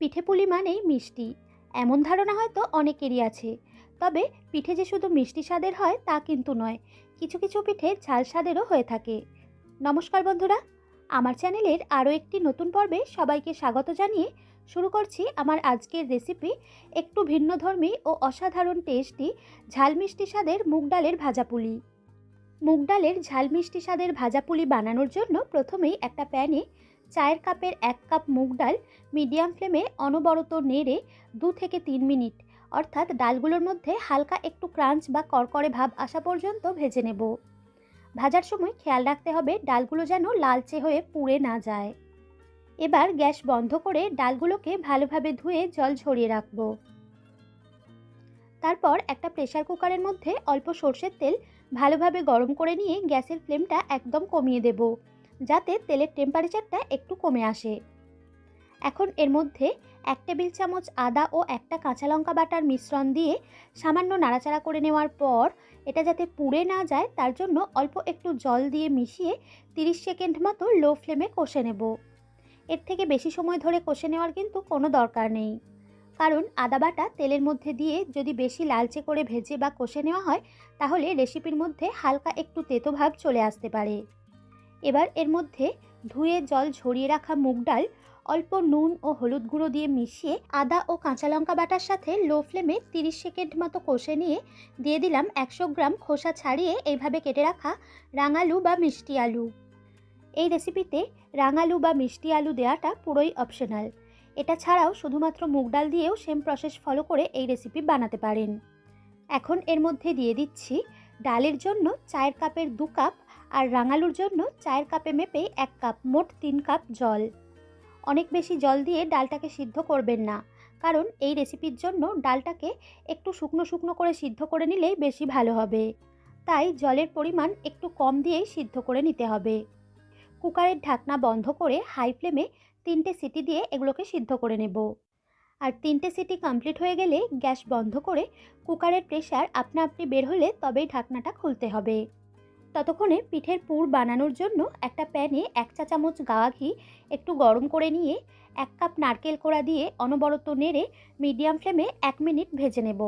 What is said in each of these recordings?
পিঠেপুলি মানেই মিষ্টি। এমন ধারণা হয়তো অনেকেরই আছে। তবে পিঠে যে শুধু মিষ্টি স্বাদের হয়, তা কিন্তু নয়। কিছু কিছু পিঠে ঝাল স্বাদেরও হয়ে থাকে। নমস্কার বন্ধুরা, আমার চ্যানেলের আরও একটি নতুন পর্বে সবাইকে স্বাগত জানিয়ে শুরু করছি আমার আজকের রেসিপি একটু ভিন্নধর্মী ও অসাধারণ টেস্টি ঝাল মিষ্টি স্বাদের মুগ ডালের ভাজাপুলি মুগ ডালের ঝাল মিষ্টি স্বাদের ভাজাপুলি বানানোর জন্য প্রথমেই একটা প্যানে চায়ের কাপের এক কাপ মুগ ডাল মিডিয়াম ফ্লেমে অনবরত নেড়ে দু থেকে তিন মিনিট, অর্থাৎ ডালগুলোর মধ্যে হালকা একটু ক্রাঞ্চ বা কড়কড়ে ভাব আসা পর্যন্ত ভেজে নেব। ভাজার সময় খেয়াল রাখতে হবে ডালগুলো যেন লালচে হয়ে পুড়ে না যায়। এবার গ্যাস বন্ধ করে ডালগুলোকে ভালোভাবে ধুয়ে জল ঝরিয়ে রাখব। তারপর একটা প্রেসার কুকারের মধ্যে অল্প সর্ষের তেল ভালোভাবে গরম করে নিয়ে গ্যাসের ফ্লেমটা একদম কমিয়ে দেব। যাতে তেলের টেম্পারেচারটা একটু কমে আসে। এখন এর মধ্যে এক টেবিল চামচ আদা ও একটা কাঁচা লঙ্কা বাটার মিশ্রণ দিয়ে সামান্য নাড়াচাড়া করে নেওয়ার পর এটা যাতে পুড়ে না যায়, তার জন্য অল্প একটু জল দিয়ে মিশিয়ে 30 সেকেন্ড মতো লো ফ্লেমে কষে নেব। এর থেকে বেশি সময় ধরে কষে নেওয়ার কিন্তু কোনো দরকার নেই। কারণ আদা বাটা তেলের মধ্যে দিয়ে যদি বেশি লালচে করে ভেজে বা কষে নেওয়া হয়, তাহলে রেসিপির মধ্যে হালকা একটু তেতো ভাব চলে আসতে পারে। এবার এর মধ্যে ধুয়ে জল ঝরিয়ে রাখা মুগ ডাল, অল্প নুন ও হলুদ গুঁড়ো দিয়ে মিশিয়ে আদা ও কাঁচা লঙ্কা বাটার সাথে লো ফ্লেমে 30 সেকেন্ড মতো কষে নিয়ে দিয়ে দিলাম একশো গ্রাম খোসা ছাড়িয়ে এইভাবে কেটে রাখা রাঙালু বা মিষ্টি আলু। এই রেসিপিতে রাঙালু বা মিষ্টি আলু দেওয়াটা পুরোই অপশনাল। এটা ছাড়াও শুধুমাত্র মুগ ডাল দিয়েও সেম প্রসেস ফলো করে এই রেসিপি বানাতে পারেন। এখন এর মধ্যে দিয়ে দিচ্ছি ডালের জন্য চায়ের কাপের দু কাপ আর রাঙালুর জন্য চায়ের কাপে মেপে এক কাপ, মোট তিন কাপ জল। অনেক বেশি জল দিয়ে ডালটাকে সিদ্ধ করবেন না, কারণ এই রেসিপির জন্য ডালটাকে একটু শুকনো শুকনো করে সিদ্ধ করে নিলেই বেশি ভালো হবে। তাই জলের পরিমাণ একটু কম দিয়েই সিদ্ধ করে নিতে হবে। কুকারের ঢাকনা বন্ধ করে হাই ফ্লেমে তিনটে সিটি দিয়ে এগুলোকে সিদ্ধ করে নেব। আর তিনটে সিটি কমপ্লিট হয়ে গেলে গ্যাস বন্ধ করে কুকারের প্রেশার আপনা আপনি বের হলে তবেই ঢাকনাটা খুলতে হবে। ততক্ষণে পিঠের পুর বানানোর জন্য একটা প্যানে এক চা চামচ গাওয়া ঘি একটু গরম করে নিয়ে এক কাপ নারকেল কোড়া দিয়ে অনবরত নেড়ে মিডিয়াম ফ্লেমে এক মিনিট ভেজে নেব।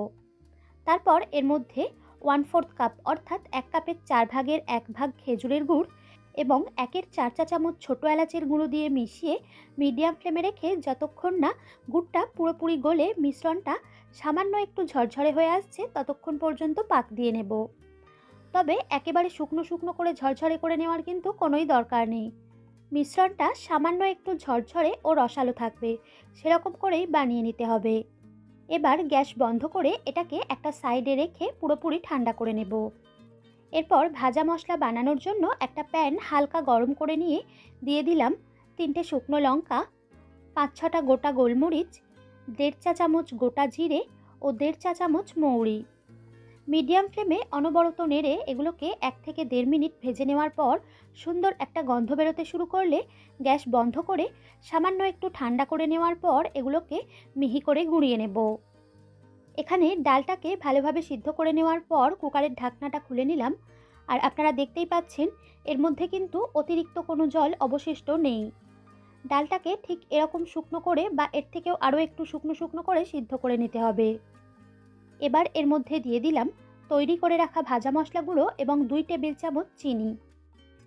তারপর এর মধ্যে ওয়ান ফোর্থ কাপ অর্থাৎ এক কাপের চার ভাগের এক ভাগ খেজুরের গুড় এবং একের চার চা চামচ ছোটো এলাচের গুঁড়ো দিয়ে মিশিয়ে মিডিয়াম ফ্লেমে রেখে যতক্ষণ না গুড়টা পুরোপুরি গলে মিশ্রণটা সামান্য একটু ঝরঝরে হয়ে আসছে, ততক্ষণ পর্যন্ত পাক দিয়ে নেব। তবে একেবারে শুকনো শুকনো করে ঝরঝরে করে নেওয়ার কিন্তু কোনোই দরকার নেই। মিশ্রণটা সামান্য একটু ঝরঝরে ও রসালো থাকবে, সেরকম করেই বানিয়ে নিতে হবে। এবার গ্যাস বন্ধ করে এটাকে একটা সাইডে রেখে পুরোপুরি ঠান্ডা করে নেব। এরপর ভাজা মশলা বানানোর জন্য একটা প্যান হালকা গরম করে নিয়ে দিয়ে দিলাম তিনটে শুকনো লঙ্কা, পাঁচ ছটা গোটা গোলমরিচ, দেড় চা চামচ গোটা জিরে ও দেড় চা চামচ মৌরি। মিডিয়াম ফ্লেমে অনবরত নেড়ে এগুলোকে এক থেকে দেড় মিনিট ভেজে নেওয়ার পর সুন্দর একটা গন্ধ বেরোতে শুরু করলে গ্যাস বন্ধ করে সামান্য একটু ঠান্ডা করে নেওয়ার পর এগুলোকে মিহি করে গুঁড়িয়ে নেব। এখানে ডালটাকে ভালোভাবে সিদ্ধ করে নেওয়ার পর কুকারের ঢাকনাটা খুলে নিলাম। আর আপনারা দেখতেই পাচ্ছেন, এর মধ্যে কিন্তু অতিরিক্ত কোনো জল অবশিষ্ট নেই। ডালটাকে ঠিক এরকম শুকনো করে বা এর থেকেও আরও একটু শুকনো শুকনো করে সিদ্ধ করে নিতে হবে। এবার এর মধ্যে দিয়ে দিলাম তৈরি করে রাখা ভাজা মশলাগুলো এবং দুই টেবিল চামচ চিনি।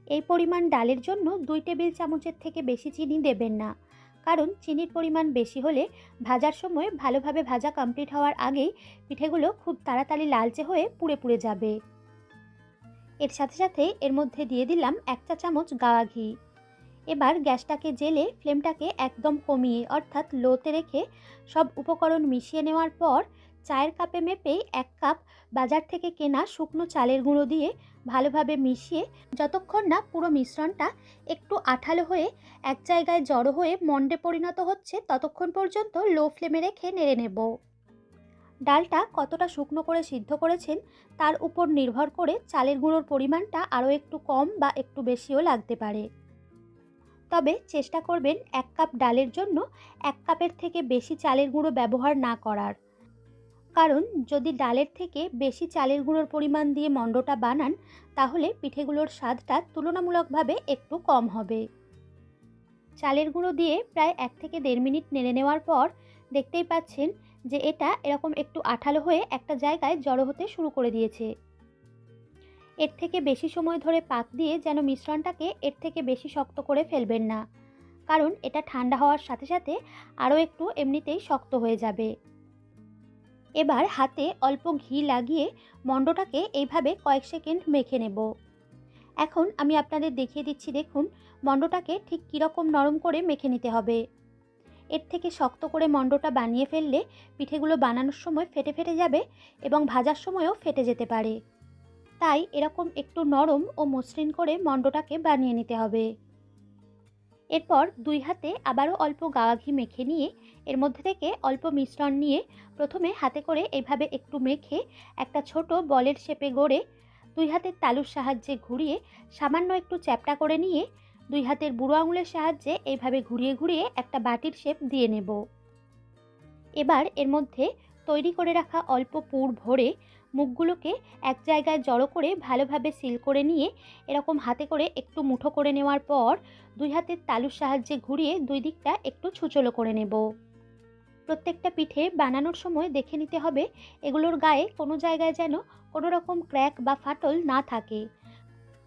এই পরিমাণ ডালের জন্য দুই টেবিল চামচের থেকে বেশি চিনি দেবেন না, কারণ চিনির পরিমাণ বেশি হলে ভাজার সময় ভালোভাবে ভাজা কমপ্লিট হওয়ার আগেই পিঠেগুলো খুব তাড়াতাড়ি লালচে হয়ে পুড়ে পুড়ে যাবে। এর সাথে সাথে এর মধ্যে দিয়ে দিলাম এক চা চামচ গাওয়া ঘি। এবার গ্যাসটাকে জেলে ফ্লেমটাকে একদম কমিয়ে অর্থাৎ লোতে রেখে সব উপকরণ মিশিয়ে নেওয়ার পর চায়ের কাপে মেপে এক কাপ বাজার থেকে কেনা শুকনো চালের গুঁড়ো দিয়ে ভালোভাবে মিশিয়ে, যতক্ষণ না পুরো মিশ্রণটা একটু আঠালো হয়ে এক জায়গায় জড়ো হয়ে মন্ডে পরিণত হচ্ছে, ততক্ষণ পর্যন্ত লো ফ্লেমে রেখে নেড়ে নেব। ডালটা কতটা শুকনো করে সিদ্ধ করেছেন, তার উপর নির্ভর করে চালের গুঁড়োর পরিমাণটা আরও একটু কম বা একটু বেশিও লাগতে পারে। তবে চেষ্টা করবেন এক কাপ ডালের জন্য এক কাপের থেকে বেশি চালের গুঁড়ো ব্যবহার না করার। কারণ যদি ডালের থেকে বেশি চালের গুঁড়োর পরিমাণ দিয়ে মণ্ডটা বানান, তাহলে পিঠেগুলোর স্বাদটা তুলনামূলকভাবে একটু কম হবে। চালের গুঁড়ো দিয়ে প্রায় এক থেকে দেড় মিনিট নেড়ে নেওয়ার পর দেখতেই পাচ্ছেন যে এটা এরকম একটু আঠালো হয়ে একটা জায়গায় জড়ো হতে শুরু করে দিয়েছে। এর থেকে বেশি সময় ধরে পাক দিয়ে যেন মিশ্রণটাকে এর থেকে বেশি শক্ত করে ফেলবেন না, কারণ এটা ঠান্ডা হওয়ার সাথে সাথে আরও একটু এমনিতেই শক্ত হয়ে যাবে। এবার হাতে অল্প ঘি লাগিয়ে মণ্ডটাকে এইভাবে কয়েক সেকেন্ড মেখে নেব। এখন আমি আপনাদের দেখিয়ে দিচ্ছি দেখুন, মণ্ডটাকে ঠিক কীরকম নরম করে মেখে নিতে হবে। এর থেকে শক্ত করে মণ্ডটা বানিয়ে ফেললে পিঠেগুলো বানানোর সময় ফেটে ফেটে যাবে এবং ভাজার সময়ও ফেটে যেতে পারে। তাই এরকম একটু নরম ও মসৃণ করে মণ্ডটাকে বানিয়ে নিতে হবে। এরপর দুই হাতে আবারও অল্প গাওয়া ঘি মেখে নিয়ে, এর মধ্যে থেকে অল্প মিশ্রণ নিয়ে প্রথমে হাতে করে এইভাবে একটু মেখে একটা ছোট বলের শেপে গড়ে, দুই হাতের তালুর সাহায্যে ঘুরিয়ে সামান্য একটু চ্যাপটা করে নিয়ে, দুই হাতের বুড়ো আঙুলের সাহায্যে এইভাবে ঘুরিয়ে ঘুরিয়ে একটা বাটির শেপ দিয়ে নেব। এবার এর মধ্যে তৈরি করে রাখা অল্প পুর ভরে মুখগুলোকে এক জায়গায় জড়ো করে ভালোভাবে সিল করে নিয়ে এরকম হাতে করে একটু মুঠো করে নেওয়ার পর দুই হাতের তালুর সাহায্যে ঘুরিয়ে দুই দিকটা একটু ছুচলো করে নেব। প্রত্যেকটা পিঠে বানানোর সময় দেখে নিতে হবে এগুলোর গায়ে কোনো জায়গায় যেন কোনো রকম ক্র্যাক বা ফাটল না থাকে।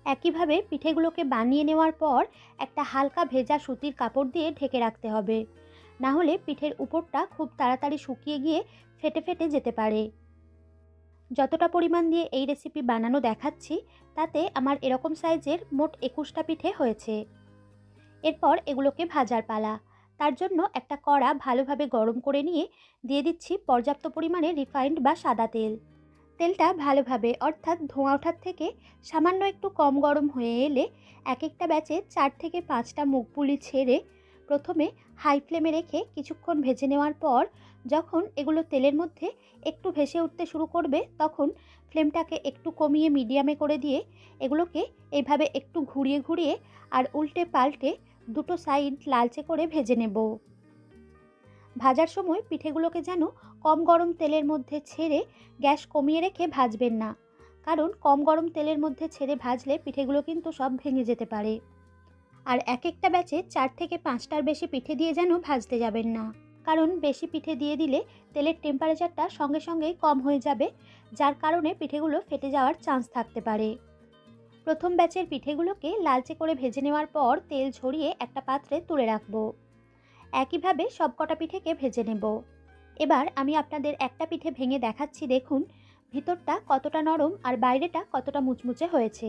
একইভাবে পিঠেগুলোকে বানিয়ে নেওয়ার পর একটা হালকা ভেজা সুতির কাপড় দিয়ে ঢেকে রাখতে হবে। না হলে পিঠের উপরটা খুব তাড়াতাড়ি শুকিয়ে গিয়ে ফেটে ফেটে যেতে পারে। যতটা পরিমাণ দিয়ে এই রেসিপি বানানো দেখাচ্ছি, তাতে আমার এরকম সাইজের মোট একুশটা পিঠে হয়েছে। এরপর এগুলোকে ভাজার পালা। তার জন্য একটা কড়া ভালোভাবে গরম করে নিয়ে দিয়ে দিচ্ছি পর্যাপ্ত পরিমাণে রিফাইন্ড বা সাদা তেল। তেলটা ভালোভাবে, অর্থাৎ ধোঁয়া ওঠার থেকে সামান্য একটু কম গরম হয়ে এলে এক একটা ব্যাচে চার থেকে পাঁচটা মুখপুলি ছেড়ে প্রথমে হাই ফ্লেমে রেখে কিছুক্ষণ ভেজে নেওয়ার পর যখন এগুলো তেলের মধ্যে একটু ভেসে উঠতে শুরু করবে, তখন ফ্লেমটাকে একটু কমিয়ে মিডিয়ামে করে দিয়ে এগুলোকে এইভাবে একটু ঘুরিয়ে ঘুরিয়ে আর উল্টে পাল্টে দুটো সাইড লালচে করে ভেজে নেব। ভাজার সময় পিঠেগুলোকে যেন কম গরম তেলের মধ্যে ছেড়ে গ্যাস কমিয়ে রেখে ভাজবেন না, কারণ কম গরম তেলের মধ্যে ছেড়ে ভাজলে পিঠেগুলো কিন্তু সব ভেঙে যেতে পারে। আর এক একটা ব্যাচে চার থেকে পাঁচটার বেশি পিঠে দিয়ে যেন ভাজতে যাবেন না। কারণ বেশি পিঠে দিয়ে দিলে তেলের টেম্পারেচারটা সঙ্গে সঙ্গেই কম হয়ে যাবে, যার কারণে পিঠেগুলো ফেটে যাওয়ার চান্স থাকতে পারে। প্রথম ব্যাচের পিঠেগুলোকে লালচে করে ভেজে নেওয়ার পর তেল ঝরিয়ে একটা পাত্রে তুলে রাখব। একইভাবে সব কটা পিঠেকে ভেজে নেব। এবার আমি আপনাদের একটা পিঠে ভেঙে দেখাচ্ছি দেখুন, ভিতরটা কতটা নরম আর বাইরেটা কতটা মুচমুচে হয়েছে।